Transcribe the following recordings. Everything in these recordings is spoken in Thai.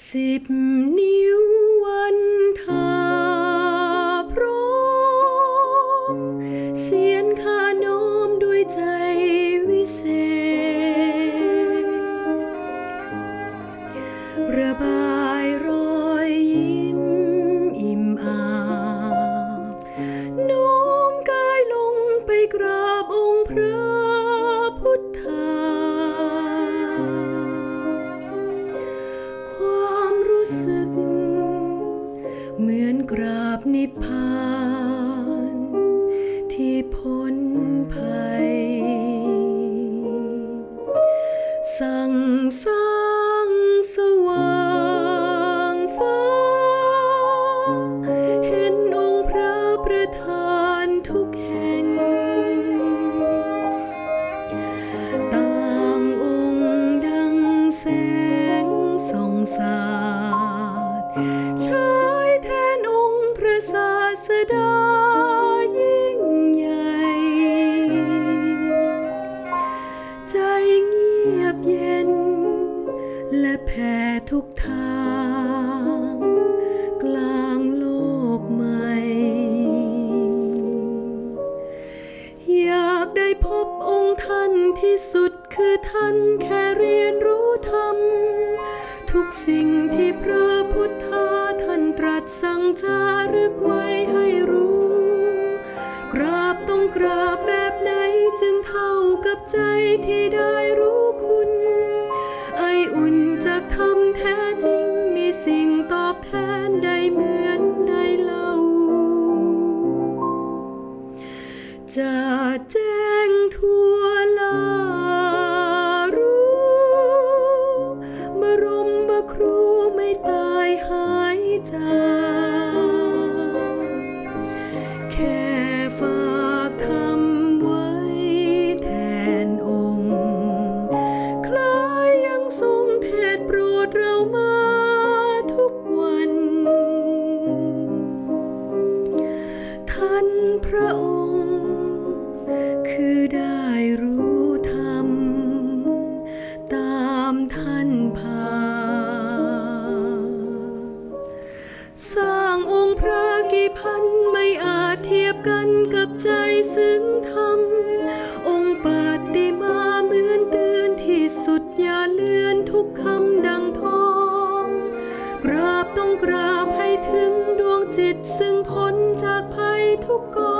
สิบนิ้ววันทาพร้อมเสียนขานอมด้วยใจวิเศษระบา ภัย สั่งสร้างสว่างฟ้า เห็นองค์พระประธานทุกแห่ง ต่างองค์ดังแสงส่องสาดฉายแทนองค์พระศาสดา สสั่งจารึกไว้ ได้รู้ธรรม ตามท่านพา สร้างองค์พระกี่พันไม่อาจเทียบกันกับใจซึ้งธรรม องค์ปฏิมาเหมือนเตือนที่สุดอย่าเลือนทุกคำดังทองกราบต้องกราบให้ถึงดวงจิตซึ่งพ้นจากภัยทุกกอง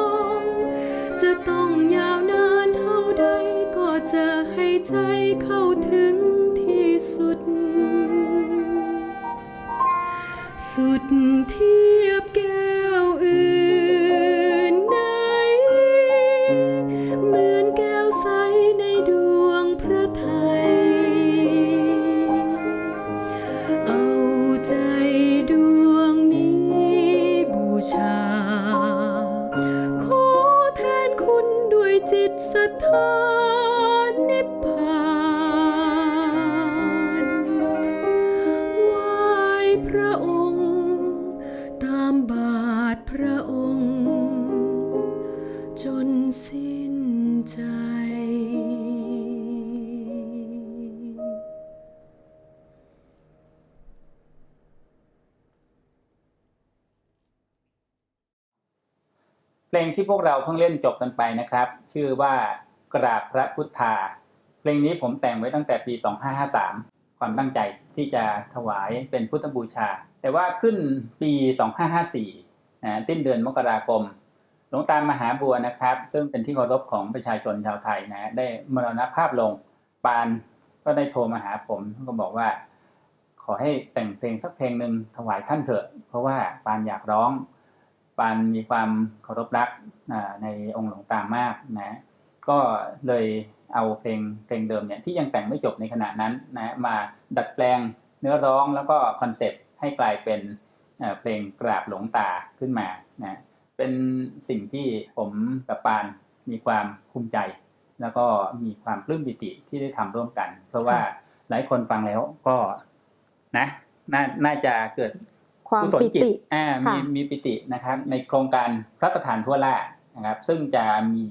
พลงที่พวกเราเพิ่งเล่นจบกันไปนะครับ ชื่อว่า กราบพระพุทธา เพลงนี้ผมแต่งไว้ตั้งแต่ปี 2553 ความตั้งใจที่จะถวายเป็นพุทธบูชา แต่ว่าขึ้นปี 2554นะสิ้นเดือนมกราคมหลวงตามหาบัวนะครับ ซึ่งเป็นที่เคารพของประชาชนชาวไทยนะได้มรณภาพลงปานก็ได้โทรมาหาผมก็บอกว่า ขอให้แต่งเพลงสักเพลงหนึ่งถวายท่านเถอะ เพราะว่าปานอยากร้อง ปานมีความเคารพรักในองค์หลวงตามากนะ ก็เลยเอาเพลงเพลงเดิมเนี่ยที่ยังแต่งไม่จบในขณะนั้นนะมาดัดแปลงเนื้อร้องแล้วก็คอนเซปต์ให้กลายเป็นเอ่อเพลงกราบหลวงตาขึ้นมานะเป็นสิ่งที่ผมกับปานมีความภูมิใจ แล้วก็มีความปลื้มปิติที่ได้ทำร่วมกัน เพราะว่าหลายคนฟังแล้วก็นะนาน่าจะเกิดความกุศลปิจิตติอ่ามีค่ะมีปิตินะครับ ในโครงการพระประธานทั่วล่านะครับ ซึ่งจะมี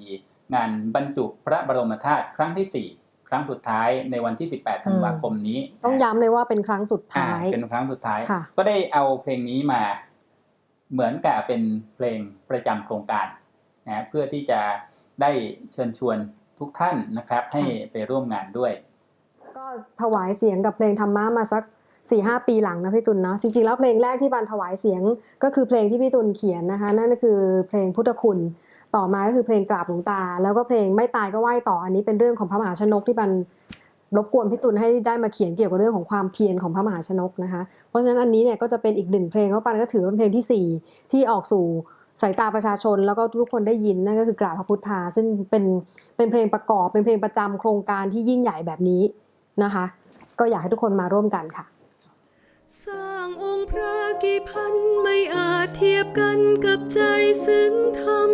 งานบรรจุพระบรมธาตุครั้งที่สี่ครั้งสุดท้ายในวันที่ 18 ธันวาคมนี้ ต้องนะย้ำเลยว่าเป็นครั้งสุดอ่าท้าย เป็นครั้งสุดท้ายค่ะก็ได้เอาเพลงนี้มาเหมือนกับเป็นเพลงประจำโครงการนะเพื่อที่จะได้เชิญชวนทุกท่านนะครับ ให้ไปร่วมงานด้วย ก็ถวายเสียงกับเพลงธรรมะมาสักสี่ห้าปีหลังนะพี่ตุลเนาะจริงๆแล้วเพลงแรกที่บานถวายเสียงก็คือเพลงที่พี่ตุลเขียนนะคะ นั่นก็คือเพลงพุทธคุณ ต่อมาก็คือเพลงกราบหลวงตา แล้วก็เพลงไม่ตายก็ไหว้ต่ออันนี้เป็นเรื่องของพระมหาชนกที่บันรบกวนพี่ตุลให้ได้มาเขียนเกี่ยวกับเรื่องของความเพียรของพระมหาชนกนะคะ เพราะฉะนั้นอันนี้เนี่ยก็จะเป็นอีกหนึ่งเพลงเพราปันก็ถือว่าเป็นเพลงที่สี่ที่ออกสู่สายตาประชาชนแล้วก็ทุกคนได้ยินนั่นก็คือกราบพระพุทธา ซึ่งเป็นเป็นเพลงประกอบเป็นเพลงประจำโครงการที่ยิ่งใหญ่แบบนี้นะคะ ก็อยากให้ทุกคนมาร่วมกันค่ะ สร้างองค์พระกี่พันไม่อาจเทียบกันกับใจซึ้งธรรม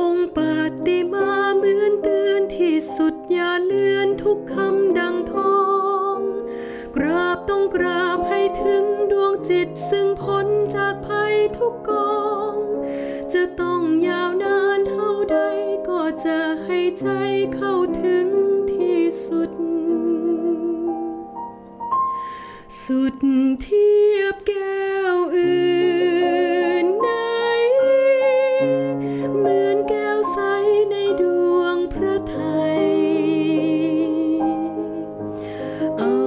องค์ปฏิมาเหมือนเตือนที่สุดอย่าเลือนทุกคำดังทอง กราบต้องกราบให้ถึงดวงจิตซึ่งพ้นจากภัยทุกกอง จะต้องยาวนานเท่าใดก็จะให้ใจเข้าถึงที่สุด สุดเทียบแก้วอื่นใดเหมือนแก้วใสในดวงพระไทยเอา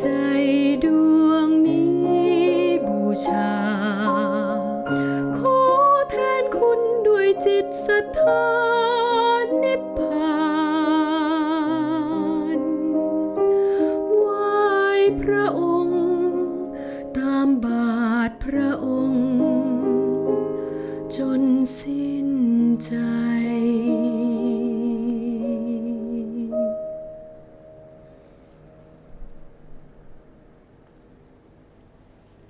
ใจดวงนี้บูชา ขอแทนคุณด้วยจิตศรัทธานิพพาน sim